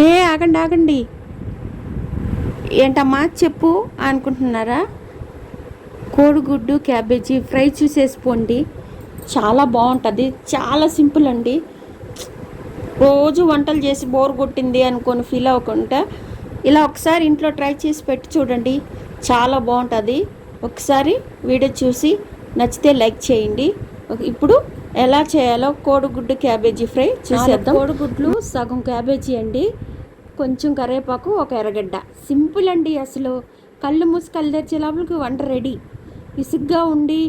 హే ఆగండి ఆగండి. ఏంటమ్మా చెప్పు అనుకుంటున్నారా? కోడిగుడ్డు క్యాబేజీ ఫ్రై చూసేసిపోండి చాలా బాగుంటుంది చాలా సింపుల్ అండి. రోజు వంటలు చేసి బోర్ కొట్టింది అనుకొని ఫీల్ అవ్వకుండా ఇలా ఒకసారి ఇంట్లో ట్రై చేసి పెట్టి చూడండి. చాలా బాగుంటుంది. ఒకసారి వీడియో చూసి నచ్చితే లైక్ చేయండి. ఇప్పుడు ఎలా చేయాలో కోడిగుడ్డు క్యాబేజీ ఫ్రై చూసేద్దాం. కోడిగుడ్లు సగం క్యాబేజీ అండి. కొంచెం కరివేపాకు ఒక ఎర్రగడ్డ. సింపుల్ అండి అసలు. కళ్ళు మూసి కళ్ళు తెరిచే లోపలికి వంట రెడీ. విసుగ్గా ఉండి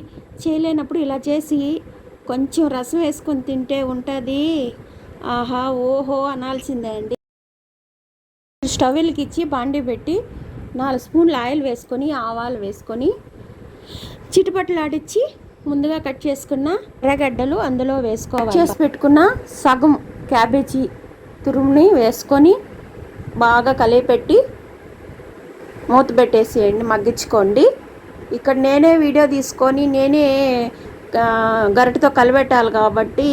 చేయలేనప్పుడు ఇలా చేసి కొంచెం రసం వేసుకొని తింటే ఉంటుంది. ఆహా ఓహో అనాల్సిందే అండి. స్టవ్ వెలికిచ్చి బాండి పెట్టి నాలుగు స్పూన్లు ఆయిల్ వేసుకొని ఆవాలు వేసుకొని చిటుపట్లాడిచ్చి ముందుగా కట్ చేసుకున్న ఎర్రగడ్డలు అందులో వేసుకోవాలి. చేసి పెట్టుకున్న సగం క్యాబేజీ తురుముని వేసుకొని బాగా కలిపెట్టి మూత పెట్టేసేయండి మగ్గించుకోండి. ఇక్కడ నేనే వీడియో తీసుకొని నేనే గరిటతో కలిపెట్టాలి కాబట్టి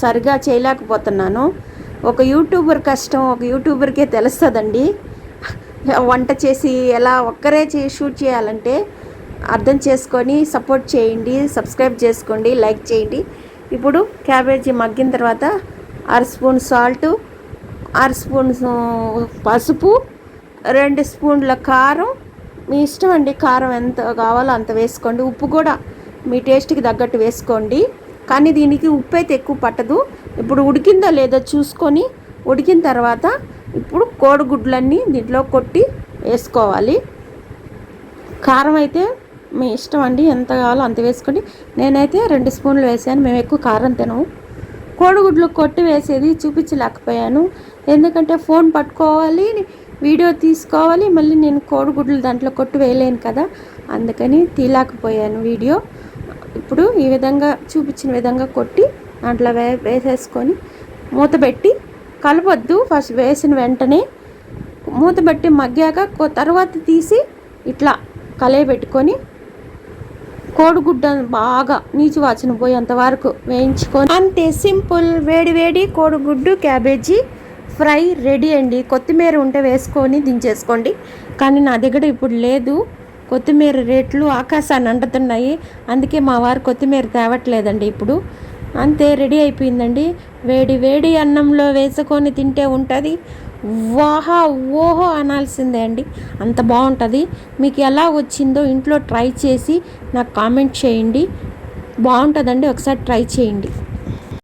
సరిగా చేయలేకపోతున్నాను. ఒక యూట్యూబర్ కష్టం ఒక యూట్యూబర్కే తెలుస్తుందండి. వంట చేసి ఎలా ఒక్కరే చే షూట్ చేయాలంటే అర్థం చేసుకొని సపోర్ట్ చేయండి సబ్స్క్రైబ్ చేసుకోండి లైక్ చేయండి. ఇప్పుడు క్యాబేజీ మగ్గిన తర్వాత అర స్పూన్ సాల్ట్ అర స్పూన్ పసుపు రెండు స్పూన్ల కారం. మీ ఇష్టం అండి కారం ఎంత కావాలో అంత వేసుకోండి. ఉప్పు కూడా మీ టేస్ట్కి తగ్గట్టు వేసుకోండి. కానీ దీనికి ఉప్పు అయితే ఎక్కువ పట్టదు. ఇప్పుడు ఉడికిందో లేదో చూసుకొని ఉడికిన తర్వాత ఇప్పుడు కోడిగుడ్లన్నీ దీంట్లో కొట్టి వేసుకోవాలి. కారం అయితే మీ ఇష్టం అండి. ఎంత కావాలో అంత వేసుకోండి. నేనైతే రెండు స్పూన్లు వేసాను. మేము ఎక్కువ కారం తినము. కోడిగుడ్లు కొట్టి వేసేది చూపించలేకపోయాను. ఎందుకంటే ఫోన్ పట్టుకోవాలి వీడియో తీసుకోవాలి మళ్ళీ నేను కోడిగుడ్లు దాంట్లో కొట్టి వేయలేను కదా. అందుకని తీయలేకపోయాను వీడియో. ఇప్పుడు ఈ విధంగా చూపించిన విధంగా కొట్టి దాంట్లో వే వేసేసుకొని మూత పెట్టి కలపొద్దు. ఫస్ట్ వేసిన వెంటనే మూత పెట్టి మగ్గాక తర్వాత తీసి ఇట్లా కలయ పెట్టుకొని కోడిగుడ్డ బాగా నీచు వాచన పోయేంత వరకు వేయించుకొని అంతే సింపుల్ వేడి వేడి కోడిగుడ్డు క్యాబేజీ ఫ్రై రెడీ అండి. కొత్తిమీర ఉంటే వేసుకొని దించేసుకోండి. కానీ నా దగ్గర ఇప్పుడు లేదు. కొత్తిమీర రేట్లు ఆకాశాన్ని అంటుతున్నాయి. అందుకే మా వారు కొత్తిమీర తేవట్లేదండి ఇప్పుడు. అంతే రెడీ అయిపోయిందండి. వేడి వేడి అన్నంలో వేసుకొని తింటే ఉంటుంది. వాహా ఓహో అనాల్సిందే అండి. అంత బాగుంటుంది. మీకు ఎలా వచ్చిందో ఇంట్లో ట్రై చేసి నాకు కామెంట్ చేయండి. బాగుంటుందండి. ఒకసారి ట్రై చేయండి.